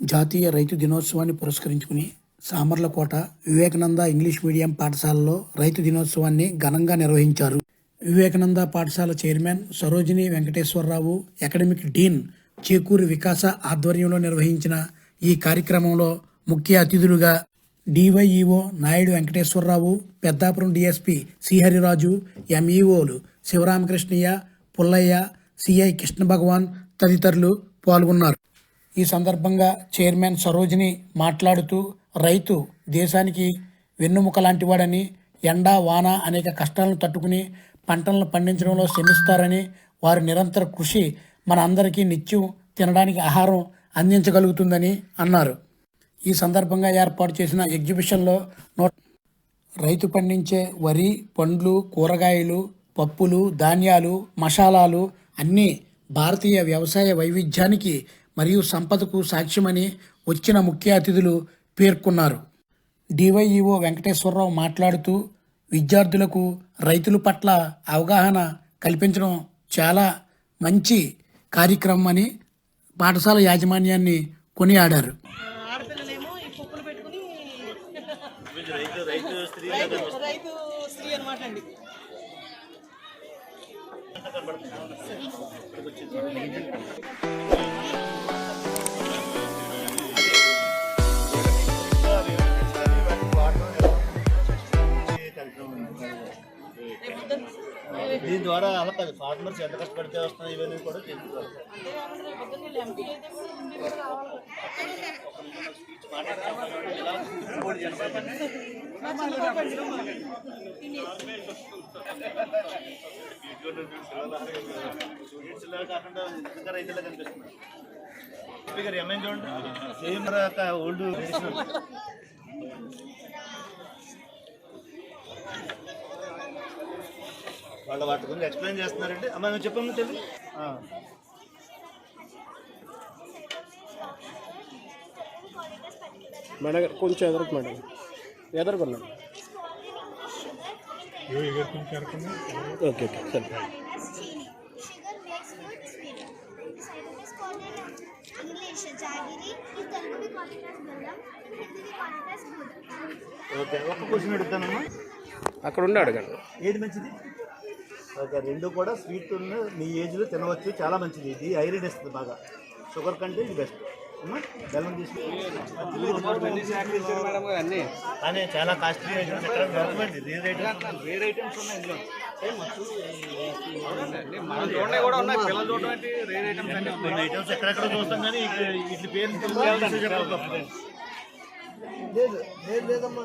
జాతీయ రైతు దినోత్సవాన్ని పురస్కరించుకుని సామర్లకోట వివేకానంద ఇంగ్లీష్ మీడియం పాఠశాలలో రైతు దినోత్సవాన్ని ఘనంగా నిర్వహించారు. వివేకానంద పాఠశాల chairman Sarojini Venkateswararao academic dean Chekuri Vikasa ఆధ్వర్యంలో నిర్వహించిన ఈ కార్యక్రమంలో ముఖ్య అతిథులుగా D Y E O Naidu Venkateswararao Peddapuram D S P Sriharirju ఎంఈఓలు Sivaramakrishnaiah Pullaiah CI Krishna Bhagavan తదితరులు పాల్గొన్నారు. ఈ సందర్భంగా చైర్మన్ సరోజిని మాట్లాడుతూ రైతు దేశానికి వెన్నుముక లాంటివాడని ఎండ వాన అనేక కష్టాలను తట్టుకుని పంటలను పండించడంలో శ్రమిస్తారని వారి నిరంతర కృషి మన అందరికీ నిత్యం తినడానికి ఆహారం అందించగలుగుతుందని అన్నారు. ఈ సందర్భంగా ఏర్పాటు చేసిన ఎగ్జిబిషన్లో నూట రైతు పండించే వరి పండ్లు కూరగాయలు పప్పులు ధాన్యాలు మసాలాలు అన్నీ భారతీయ వ్యవసాయ వైవిధ్యానికి మరియు సంపదకు సాక్ష్యమని వచ్చిన ముఖ్య అతిథులు పేర్కొన్నారు డివైఈఓ వెంకటేశ్వరరావు మాట్లాడుతూ విద్యార్థులకు రైతుల పట్ల అవగాహన కల్పించడం చాలా మంచి కార్యక్రమం అని పాఠశాల యాజమాన్యాన్ని కొనియాడారు ఆడపిల్లలేమో ఈ కుక్కలు పెట్టుకుని రైతు దీని ద్వారా అలా ఫార్మర్స్ ఎంత కష్టపడితే వస్తున్నాయి ఇవన్నీ కూడా తెలుసుకోవాలి. కాకుండా ఇంకా రైతులా కనిపిస్తున్నారు స్పీకర్ ఎంఎన్ చూడండి సేమ్ ఓల్డ్ వాళ్ళ వాటి గురించి ఎక్స్ప్లెయిన్ చేస్తున్నారండి. అమ్మ నువ్వు చెప్పమ్మా తెలియదు మేడం గారు కొంచెం ఎదరకు మేడం. ఎదరుకున్నాం. ఓకే ఓకే సరే. ఓకే ఒక్క క్వశ్చన్ అడుగుతానమ్మా. అక్కడ ఉండి అడగండి. ఏది మంచిది? రెండు కూడా స్వీట్ ఉన్న మీ ఏజ్లో తినవచ్చు చాలా మంచిది ఇది ఐరన్ ఇస్తుంది బాగా షుగర్ కంటే ఇది బెస్ట్ అమ్మా బెల్లం తీసుకుని కానీ చాలా కాస్ట్లీ ఐటమ్స్ ఎక్కడ దొరకవండి రేర్ ఐటమ్స్ రేర్ ఐటమ్స్ ఉన్నాయి ఇందులో కొన్ని ఐటమ్స్ ఎక్కడెక్కడ చూస్తాం కానీ వీటి పేరు లేదు లేదు లేదమ్మా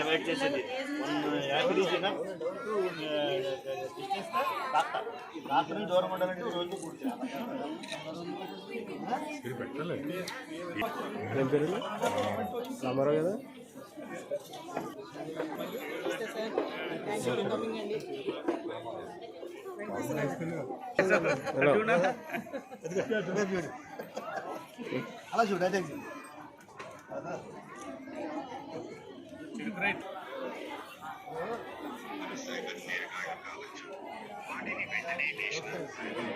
అవాయిడ్ చేసేది యాపిల్ ఈజీనా డిస్టెన్స్ డాక్టర్ డాక్టర్ని దూరం ఉండాలంటే రోజు రైట్ సైబర్ నేరగాడు కావచ్చు వాటిని వెంటనే నేషనల్ సైబర్